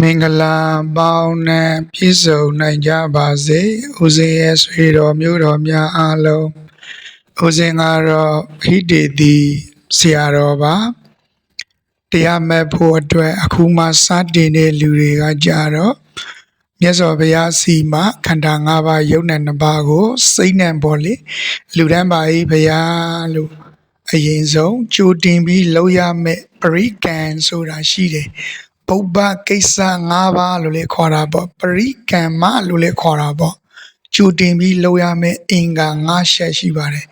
မင်္ဂလာပေါင်းနဲ့ပြည့်စုံနိုင်ကြပါစေဦးဇင်းရဲ့ဆွေတော်မျိုးတော်များအားလုံးဦးဇင်းကတော့ဟိတေတိဆရာတော်ပါတရားမဲ့ဖို့အတွက်အခုမှစတင်တဲ့လူတွေကကြတော့မြတ်စွာဘုရားစီမခန္ဓာ၅ပါးယုံနဲ့နှစ်ပါးကို စိတ်နဲ့ပေါ်လေလူတန်းပါ၏ဘုရားလို့အရင်ဆုံးကြိုတင်ပြီးလောက်ရမယ့်ပရိကံဆိုတာရှိတယ် ပုပ္ပကိစ္စ၅ပါးလို့လည်းခေါ်တာပေါ့ပရိကံမလို့လည်းခေါ်တာပေါ့ကြိုတင်ပြီးလောက်ရမယ့်အင်္ဂါ၅ချက်ရှိပါတယ်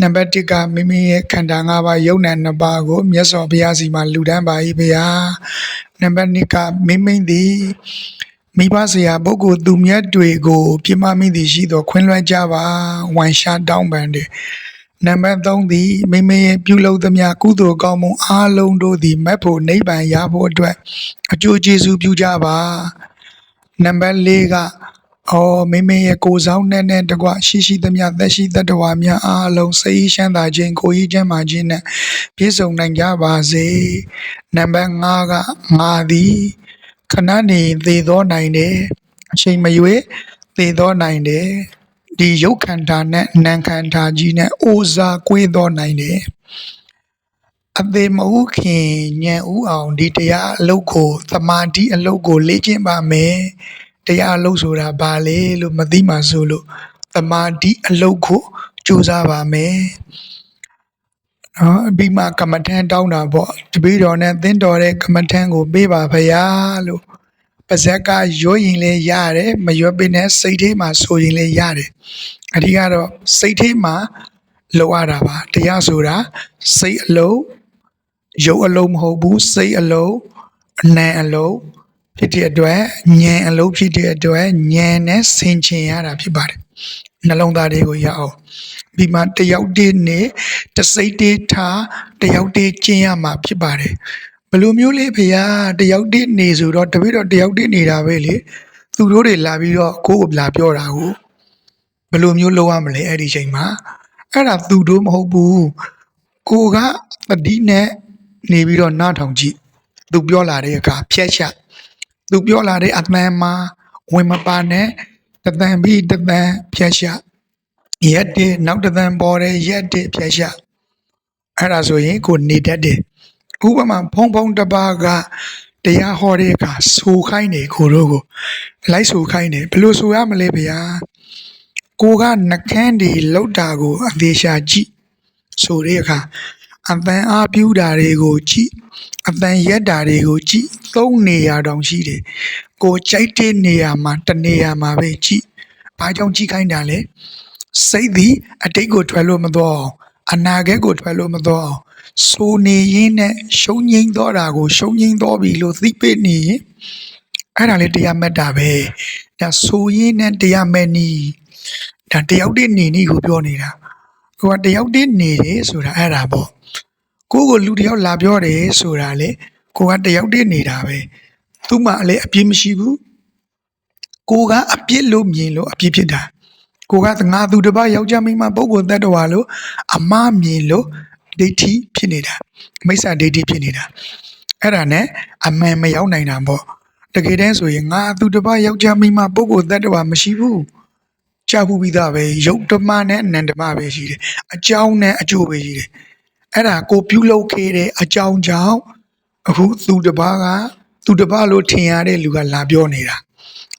နံပါတ်1ကမိမိရဲ့ခန္ဓာ၅ပါးယုံနဲ့နှစ်ပါးကိုမြတ်စွာဘုရားစီမှာလူတန်းပါ၏ဘုရားနံပါတ်2ကမိမိသည်မိဘဆရာပုဂ္ဂိုလ်သူမြတ်တွေကို ပြမမိသည်ရှိသောခွင့်လွှဲကြပါဝန်ရှာတောင်းပန်တယ် နံပါတ်3သည်မိမိရဲ့ပြုလုပ်သမျှကုသိုလ်ကောင်းမှုအားလုံးတို့သည်မက်ဖို့နိဗ္ဗာန်ရဖို့အတွက်အကျိုးကျေးဇူးပြုကြပါနံပါတ်4ကအော်မိမိရဲ့ကိုယ်ဆောင်နဲ့နဲ့တကွရှိရှိသမျှသက်ရှိသက်တော်များအားလုံးစိတ်ချမ်းသာခြင်းကိုယ်ကြီးချမ်းသာခြင်းနဲ့ပြည့်စုံနိုင်ကြပါစေနံပါတ်5ကငါသည်ခဏနေသေသောနိုင်တယ်အချိန်မရွေးသေသောနိုင်တယ် ဒီရုပ်ခန္ဓာနဲ့နာမ်ခန္ဓာကြီးနဲ့အိုစာကွေးသောနိုင်တယ်အသေးမဟုတ်ခင်ညံဥအောင်ဒီတရားအလုပ်ကိုသမာဓိအလုပ်ကိုလေ့ကျင့်ပါမယ်တရားအလုပ်ဆိုတာဘာလဲလို့မသိမှဆိုလို့သမာဓိအလုပ်ကိုကြိုးစားပါမယ်နော်အပြီးမှကမ္မထန်တောင်းတာပေါ့တပည့်တော်နဲ့သင်တော်တဲ့ကမ္မထန်ကိုပေးပါဖရာလို့ ပါဇက်ကရွရင်လည်းရတယ်မရွပေးနဲ့စိတ်ထဲမှာဆိုရင်လည်းရတယ်အဓိကတော့စိတ်ထဲမှာလောရတာပါတရားဆိုတာစိတ်အလုံးရုပ်အလုံးမဟုတ်ဘူးစိတ်အလုံးအနံအလုံးဖြစ်တဲ့အတွက်ဉာဏ်အလုံးဖြစ်တဲ့အတွက်ဉာဏ်နဲ့ဆင်ခြင်ရတာဖြစ်ပါတယ်နှလုံးသားတွေကိုရအောင်ဒီမှာတယောက်တည်းနဲ့တစိတ်တည်းထားတယောက်တည်းကျင့်ရမှာဖြစ်ပါတယ် ဘယ်လိုမျိုးလေးဖေယားတယောက်တည်းနေဆိုတော့တပည့်တော့တယောက်တည်းနေတာပဲလေသူတို့တွေလာပြီးတော့ကိုယ့်ကိုလာပြောတာကိုဘယ်လိုမျိုးလုပ်ရမလဲအဲ့ဒီချိန်မှာအဲ့ဒါသူတို့မဟုတ်ဘူးကိုကတတိနဲ့နေပြီးတော့နားထောင်ကြည့်သူပြောလာတဲ့အခါဖြက်ချက်သူပြောလာတဲ့အတန်မှာဝင်မပါနဲ့တသံပြီးတသံဖြက်ချက်ရက်တဲ့နောက်တသံပေါ်တဲ့ရက်တဲ့ဖြက်ချက်အဲ့ဒါဆိုရင်ကိုနေတတ်တယ် ဥပမာဖုံဖုံတစ်ပါးကတရားဟောတဲ့အခါဆိုခိုင်းနေကိုတို့ကိုလိုက်ဆိုခိုင်းနေဘယ်လိုဆိုရမလဲဗျာကိုကနှကန်းဒီလောက်တာကိုအသေးချာကြည့်ဆိုတဲ့အခါအတန်အားပြူတာတွေကိုကြည့်အတန်ရက်တာတွေကိုကြည့်သုံးနေရတောင်ရှိတယ်ကိုကြိုက်တဲ့နေရာမှာတနေရာမှာပဲကြည့်ဘာကြောင့်ကြည့်ခိုင်းတာလဲစိတ်သည်အတိတ်ကိုထွက်လို့မတော့အောင် အနာဂတ်ကိုထွက်လို့မတော့အောင်ဆိုနေရင်းနဲ့ရှုံငိမ့်တော့တာကိုရှုံငိမ့်တော့ပြီလို့သိပေနေရင်အဲ့ဒါလေးတရားမဲ့တာပဲဒါဆိုရင်းနဲ့တရားမဲ့နီးဒါတယောက်တည်းနေနီးကိုပြောနေတာကိုကတယောက်တည်းနေတယ်ဆိုတာအဲ့ဒါပေါ့ကိုကိုလူတယောက်လာပြောတယ်ဆိုတာလေကိုကတယောက်တည်းနေတာပဲသူ့မှာလည်းအပြစ်မရှိဘူးကိုကအပြစ်လို့မြင်လို့အပြစ်ဖြစ်တာ ကိုကငါသူတစ်ပါးယောက်ျားမိန်းမပုဂ္ဂိုလ်တ attva လို့အမှားမြင်လို့ဒိဋ္ဌိဖြစ်နေတာမိစ္ဆာဒိဋ္ဌိဖြစ်နေတာအဲ့ဒါနဲ့အမှန်မရောက်နိုင်တာပေါ့တကယ်တမ်းဆိုရင်ငါသူတစ်ပါးယောက်ျားမိန်းမပုဂ္ဂိုလ်တ attva မရှိဘူးကြာဘူးပြီးသားပဲယုတ်ဓမ္မနဲ့အနန္တမပဲရှိတယ်အကြောင်းနဲ့အကျိုးပဲရှိတယ်အဲ့ဒါကိုပြုလုပ်ခဲ့တဲ့အကြောင်းကြောင့်အခုသူတစ်ပါးကသူတစ်ပါးလို့ထင်ရတဲ့လူကလာပြောနေတာ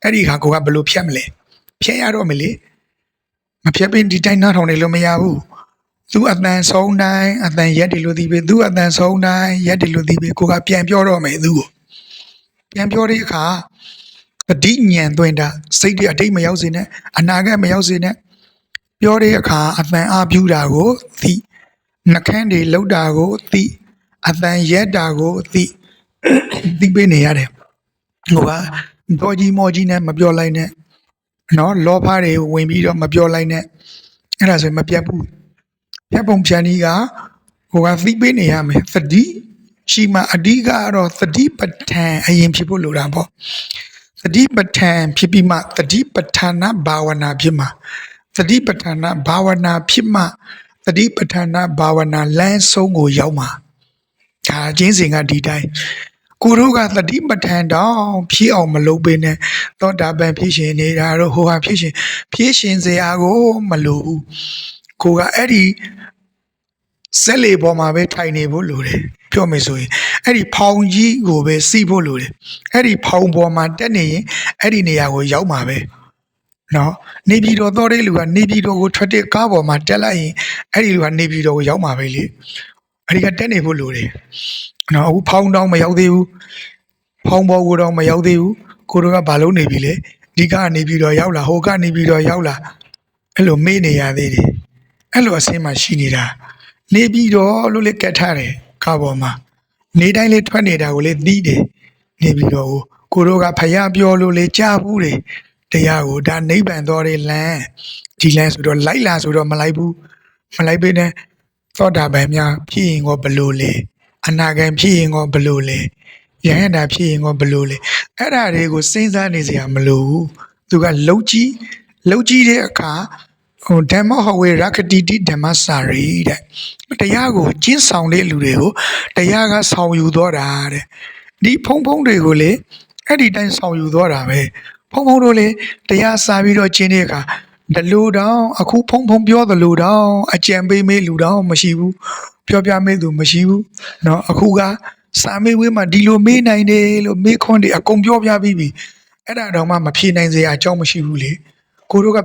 အဲ့ဒီခါကိုကဘယ်လိုဖြတ်မလဲဖြတ်ရတော့မလဲ မဖြတ်ပင်ဒီတိုင်းနားထောင်နေလို့မရဘူးသူအတန်ဆုံးတိုင်းအတန်ရက်တယ်လို့သိပြီသူအတန်ဆုံးတိုင်းရက်တယ်လို့သိပြီကိုကပြန်ပြောတော့မယ်သူကိုပြန်ပြောတဲ့အခါပဋိဉာဏ်သွင်းတာစိတ်တွေအတိတ်မရောက်စေနဲ့အနာဂတ်မရောက်စေနဲ့ပြောတဲ့အခါအတန်အားပြူတာကိုသိနှခမ်းတွေလှုပ်တာကိုသိအတန်ရက်တာကိုသိသိပေးနေရတယ်ဟိုကတော့ကြီးမောကြီးနဲ့မပြောလိုက်နဲ့ နော်လောဘတွေဝင်ပြီးတော့မပြောလိုက်နဲ့အဲ့ဒါဆိုရင်မပြတ်ဘူးဖြတ်ပုံဖြန်ကြီးကဟိုကသိပေးနေရမယ်သတိရှိမှအဓိကကတော့သတိပဋ္ဌာန်အရင်ဖြစ်ဖို့လိုတာပေါ့သတိပဋ္ဌာန်ဖြစ်ပြီးမှသတိပဋ္ဌာနဘာဝနာဖြစ်မှာသတိပဋ္ဌာနဘာဝနာဖြစ်မှသတိပဋ္ဌာနဘာဝနာလမ်းဆုံးကိုရောက်မှာဒါချင်းစဉ်ကဒီတိုင်း ကိုတို့ကသတိပဋ္ဌာန်တောင်ဖြည့်အောင်မလုပ်ပေးနဲ့သောတာပန်ဖြည့်ရှင်နေတာတော့ဟိုဟာဖြည့်ရှင်ဖြည့်ရှင်စရာကိုမလိုဘူးကိုကအဲ့ဒီဆက်လေပေါ်မှာပဲထိုင်နေဖို့လိုတယ်ပြောမယ်ဆိုရင်အဲ့ဒီဖောင်ကြီးကိုပဲစီးဖို့လိုတယ်အဲ့ဒီဖောင်ပေါ်မှာတက်နေရင်အဲ့ဒီနေရာကိုရောက်မှာပဲနော်နေပြည်တော်တော်တဲ့လူကနေပြည်တော်ကိုထွက်တဲ့ကားပေါ်မှာတက်လိုက်ရင်အဲ့ဒီလူကနေပြည်တော်ကိုရောက်မှာပဲလေ အဲ့ဒီကတက်နေဖို့လိုတယ်နော်အခုဖောင်တောင်မရောက်သေးဘူးဖောင်းဘောကိုတော့မရောက်သေးဘူးကိုတို့ကဘာလို့နေပြီလဲဒီကနေပြီးတော့ရောက်လာဟိုကနေပြီးတော့ရောက်လာအဲ့လိုမေးနေရသေးတယ်အဲ့လိုအဆင်းမှရှိနေတာနေပြီးတော့လို့လေကတ်ထားတယ်ကားပေါ်မှာနေတိုင်းလေးထွက်နေတာကိုလေသိတယ်နေပြီးတော့ကိုတို့ကဖယားပြောလို့လေကြားဘူးတယ်တရားကိုဒါနိဗ္ဗာန်တော်တဲ့လမ်းဒီလမ်းဆိုတော့လိုက်လာဆိုတော့မလိုက်ဘူးမလိုက်ပေးနဲ့ သောတာပန်များဖြစ်ရင်ကောဘယ်လို့လဲအနာဂံဖြစ်ရင်ကောဘယ်လို့လဲရဟန္တာဖြစ်ရင်ကောဘယ်လို့လဲအဲ့ဒါတွေကိုစဉ်းစားနေစရာမလိုဘူးသူကလှုပ်ကြီးလှုပ်ကြီးတဲ့အခါဟိုဓမ္မဟောဝေရခတိတိဓမ္မစာရီတဲ့တရားကိုကျင့်ဆောင်တဲ့လူတွေကိုတရားကဆောင်ယူတော့တာတဲ့ဒီဖုံဖုံတွေကိုလေအဲ့ဒီတိုင်းဆောင်ယူတော့တာပဲဖုံဖုံတို့လေတရားစာပြီးတော့ကျင့်တဲ့အခါ ဒလူတောင်အခုဖုံဖုံပြောသလိုတောင်အကြံပေးမေးလူတောင်မရှိဘူးပြောပြမေးသူမရှိဘူးเนาะအခုက စာမေးဝေးမှာဒီလိုမေးနိုင်တယ်လို့မေးခွန်းတွေအကုန်ပြောပြပြီးပြီအဲ့ဒါတော့မှမဖြေနိုင်စရာအကြောင်းမရှိဘူးလေကိုတို့က